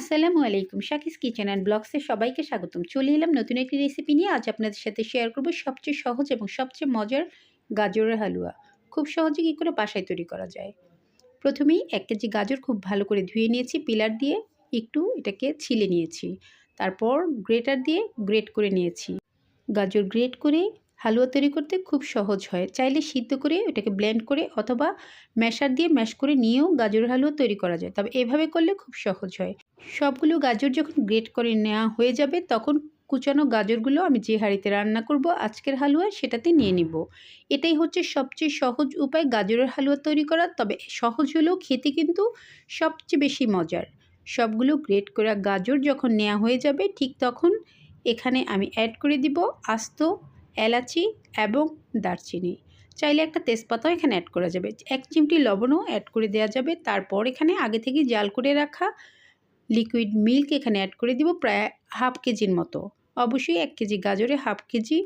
আসসালামু আলাইকুম। শাকিস kitchen and ব্লগসে সবাইকে স্বাগতম। চলে এলাম নতুন একটি রেসিপি নিয়ে। আজ আপনাদের সাথে শেয়ার করব সবচেয়ে সহজ এবং সবচেয়ে মজার গাজরের হালুয়া। খুব সহজে কী করে বাসায় তৈরি করা যায়? প্রথমেই এক কেজি গাজর খুব ভালো করে ধুয়ে নিয়েছি, পিলার দিয়ে একটু এটাকে ছিলে নিয়েছি। তারপর গ্রেটার দিয়ে গ্রেট করে নিয়েছি। গাজর গ্রেট করে হালুয়া তৈরি করতে খুব সহজ হয়। চাইলে সিদ্ধ করে ওটাকে ব্লেন্ড করে অথবা ম্যাশার দিয়ে ম্যাশ করে নিয়েও গাজরের হালুয়া তৈরি করা যায়। তবে এভাবে করলে খুব সহজ হয়। সবগুলো গাজর যখন গ্রেট করে নেওয়া হয়ে যাবে, তখন কুচানো গাজরগুলো আমি যে হাঁড়িতে রান্না করব, আজকের হালুয়া সেটাতে নিয়ে নিব। এটাই হচ্ছে সবচেয়ে সহজ উপায় গাজরের হালুয়া তৈরি করা। তবে সহজ হলেও খেতে কিন্তু সবচেয়ে বেশি মজার। সবগুলো গ্রেট করা গাজর যখন নেওয়া হয়ে যাবে, ঠিক তখন এখানে আমি অ্যাড করে দিব আস্ত এলাচি এবং দারচিনি। চাইলে একটা তেজপাতাও এখানে অ্যাড করা যাবে। এক চিমটি লবণও অ্যাড করে দেওয়া যাবে। তারপর এখানে আগে থেকে জাল করে রাখা লিকুইড মিল্ক এখানে অ্যাড করে দিব প্রায় হাফ কেজির মতো। অবশ্যই এক কেজি গাজরে হাফ কেজি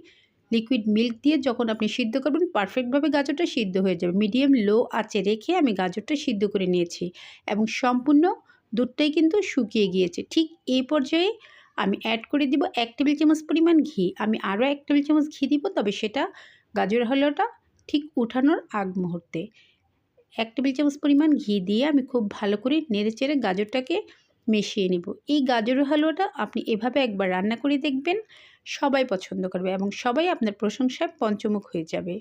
লিকুইড মিল্ক দিয়ে যখন আপনি সিদ্ধ করবেন পারফেক্টভাবে গাজরটা সিদ্ধ হয়ে যাবে। মিডিয়াম লো আঁচে রেখে আমি গাজরটা সিদ্ধ করে নিয়েছি এবং সম্পূর্ণ দুধটাই কিন্তু শুকিয়ে গিয়েছে। ঠিক এই পর্যায়ে আমি অ্যাড করে দিব এক টেবিল চামচ পরিমাণ ঘি। আমি আরও এক টেবিল চামচ ঘি দিব, তবে সেটা গাজর হালুয়াটা ঠিক উঠানোর আগ মুহূর্তে। এক টেবিল চামচ পরিমাণ ঘি দিয়ে আমি খুব ভালো করে নেড়ে চেড়ে গাজরটাকে মিশিয়ে নিব। এই গাজরের হালুয়াটা আপনি এভাবে একবার রান্না করে দেখবেন, সবাই পছন্দ করবে এবং সবাই আপনার প্রশংসায় পঞ্চমুখ হয়ে যাবে।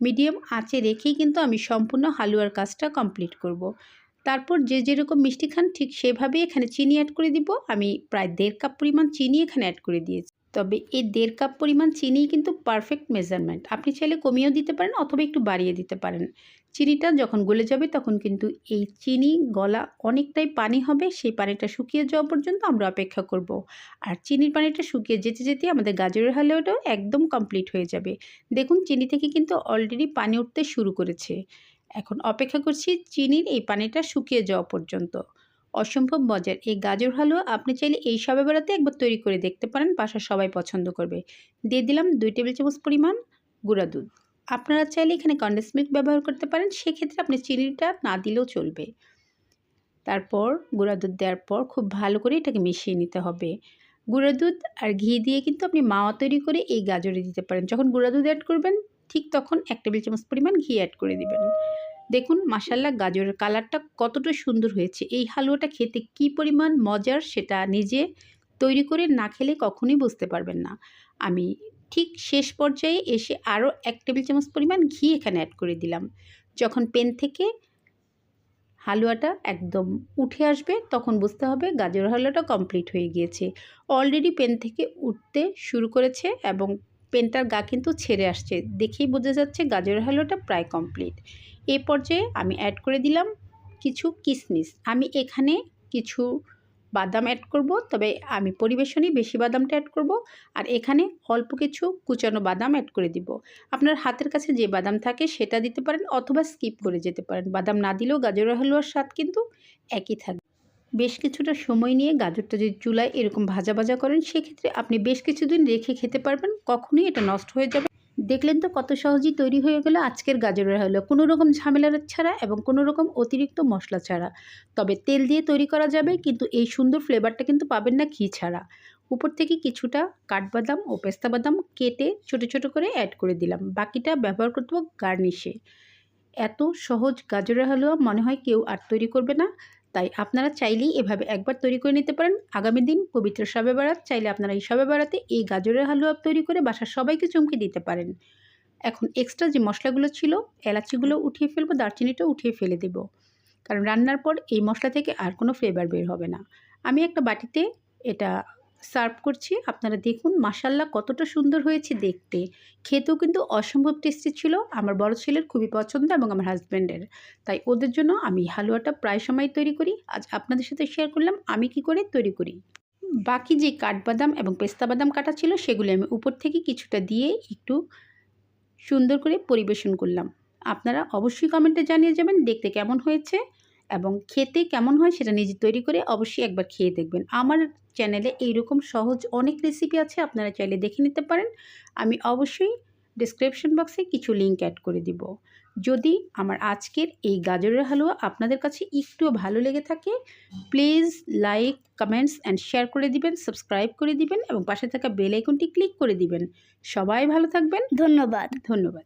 মিডিয়াম আঁচে রেখেই কিন্তু আমি সম্পূর্ণ হালুয়ার কাজটা কমপ্লিট করব। তারপর যে যেরকম মিষ্টি খান, ঠিক সেভাবেই এখানে চিনি অ্যাড করে দিব। আমি প্রায় দেড় কাপ পরিমাণ চিনি এখানে অ্যাড করে দিয়েছি। তবে এই দেড় কাপ পরিমাণ চিনি কিন্তু পারফেক্ট মেজারমেন্ট আপনি চাইলে কমিয়েও দিতে পারেন অথবা একটু বাড়িয়ে দিতে পারেন। চিনিটা যখন গলে যাবে তখন কিন্তু এই চিনি গলা অনেকটাই পানি হবে। সেই পানিটা শুকিয়ে যাওয়া পর্যন্ত আমরা অপেক্ষা করব। আর চিনির পানিটা শুকিয়ে যেতে যেতে আমাদের গাজরের হালুয়াটাও একদম কমপ্লিট হয়ে যাবে। দেখুন, চিনি থেকে কিন্তু অলরেডি পানি উঠতে শুরু করেছে। এখন অপেক্ষা করছি চিনির এই পানিটা শুকিয়ে যাওয়া পর্যন্ত। অসম্ভব মজার। এই গাজর হালুয়া আপনি চাইলে এই সবে বেড়াতে একবার তৈরি করে দেখতে পারেন বাসা সবাই পছন্দ করবে। দিয়ে দিলাম দুই টেবিল চামচ পরিমাণ গুঁড়া দুধ। আপনারা চাইলে এখানে কন্ডেন্স মিল্ক ব্যবহার করতে পারেন, সেক্ষেত্রে আপনি চিনিটা না দিলেও চলবে। তারপর গুঁড়া দুধ দেওয়ার পর খুব ভালো করে এটাকে মিশিয়ে নিতে হবে। গুঁড়া দুধ আর ঘি দিয়ে কিন্তু আপনি মাওয়া তৈরি করে এই গাজরে দিতে পারেন। যখন গুঁড়া দুধ অ্যাড করবেন ঠিক তখন এক টেবিল চামচ পরিমাণ ঘি অ্যাড করে দিবেন। দেখুন মাসাল্লা গাজরের কালারটা কতটা সুন্দর হয়েছে। এই হালুয়াটা খেতে কি পরিমাণ মজার সেটা নিজে তৈরি করে না খেলে কখনোই বুঝতে পারবেন না। আমি ঠিক শেষ পর্যায়ে এসে আরও এক টেবিল চামচ পরিমাণ ঘি এখানে অ্যাড করে দিলাম। যখন পেন থেকে হালুয়াটা একদম উঠে আসবে, তখন বুঝতে হবে গাজর হালুয়াটা কমপ্লিট হয়ে গিয়েছে। অলরেডি পেন থেকে উঠতে শুরু করেছে এবং পেনটার গা কিন্তু ছেড়ে আসছে। দেখেই বোঝা যাচ্ছে গাজরের হালুয়াটা প্রায় কমপ্লিট এ পর্যায়ে আমি অ্যাড করে দিলাম কিছু কিশমিশ আমি এখানে কিছু বাদাম অ্যাড করব, তবে আমি পরিবেশনই বেশি বাদামটা অ্যাড করব, আর এখানে অল্প কিছু কুচানো বাদাম অ্যাড করে দিব। আপনার হাতের কাছে যে বাদাম থাকে সেটা দিতে পারেন অথবা স্কিপ করে যেতে পারেন। বাদাম না দিলেও গাজর হালুয়ার স্বাদ কিন্তু একই থাকবে। বেশ কিছুটা সময় নিয়ে গাজরটা যদি চুলায় এরকম ভাজা ভাজা করেন, সেক্ষেত্রে আপনি বেশ কিছুদিন রেখে খেতে পারবেন, কখনোই এটা নষ্ট হয়ে যাবে। দেখলেন তো কত সহজেই তৈরি হয়ে গেল আজকের গাজরের হলো কোনো রকম ঝামেলার ছাড়া এবং কোনো রকম অতিরিক্ত মশলা ছাড়া। তবে তেল দিয়ে তৈরি করা যাবে, কিন্তু এই সুন্দর ফ্লেভারটা কিন্তু পাবেন না ঘি ছাড়া। উপর থেকে কিছুটা কাঠবাদাম ও পেস্তা বাদাম কেটে ছোট ছোট করে অ্যাড করে দিলাম। বাকিটা ব্যবহার করতে গার্নিশে এত সহজ গাজরের হালুয়া মনে হয় কেউ আর তৈরি করবে না। তাই আপনারা চাইলেই এভাবে একবার তৈরি করে নিতে পারেন। আগামী দিন পবিত্র সবে বেড়াত চাইলে আপনারা এই সবে বেড়াতে এই গাজরের হালুয়া তৈরি করে বাসার সবাইকে চমকে দিতে পারেন। এখন এক্সট্রা যে মশলাগুলো ছিল, এলাচিগুলো উঠিয়ে ফেলব, দারচিনিটা উঠিয়ে ফেলে দেব। কারণ রান্নার পর এই মশলা থেকে আর কোনো ফ্লেভার বের হবে না। আমি একটা বাটিতে এটা সার্ভ করছি। আপনারা দেখুন মাসাল্লা কতটা সুন্দর হয়েছে দেখতে। খেতেও কিন্তু অসম্ভব টেস্টি ছিল। আমার বড় ছেলের খুবই পছন্দ এবং আমার হাজব্যান্ডের। তাই ওদের জন্য আমি হালুয়াটা প্রায় সময় তৈরি করি। আজ আপনাদের সাথে শেয়ার করলাম, আমি কি করে তৈরি করি। বাকি যে কাঠবাদাম এবং পেস্তা বাদাম কাটা ছিল, সেগুলি আমি উপর থেকে কিছুটা দিয়ে একটু সুন্দর করে পরিবেশন করলাম। আপনারা অবশ্যই কমেন্টে জানিয়ে যাবেন, দেখতে কেমন হয়েছে। এবং খেতে কেমন হয় সেটা নিজে তৈরি করে অবশ্যই একবার খেয়ে দেখবেন। আমার চ্যানেলে এইরকম সহজ অনেক রেসিপি আছে আপনারা চাইলে দেখে নিতে পারেন। আমি অবশ্যই ডিসক্রিপশন বক্সে কিছু লিঙ্ক অ্যাড করে দিব। যদি আমার আজকের এই গাজরের হালুয়া আপনাদের কাছে একটুও ভালো লেগে থাকে please like comments and share করে দিবেন সাবস্ক্রাইব করে দিবেন এবং পাশে থাকা বেল আইকনটি ক্লিক করে দিবেন। সবাই ভালো থাকবেন। ধন্যবাদ। ধন্যবাদ।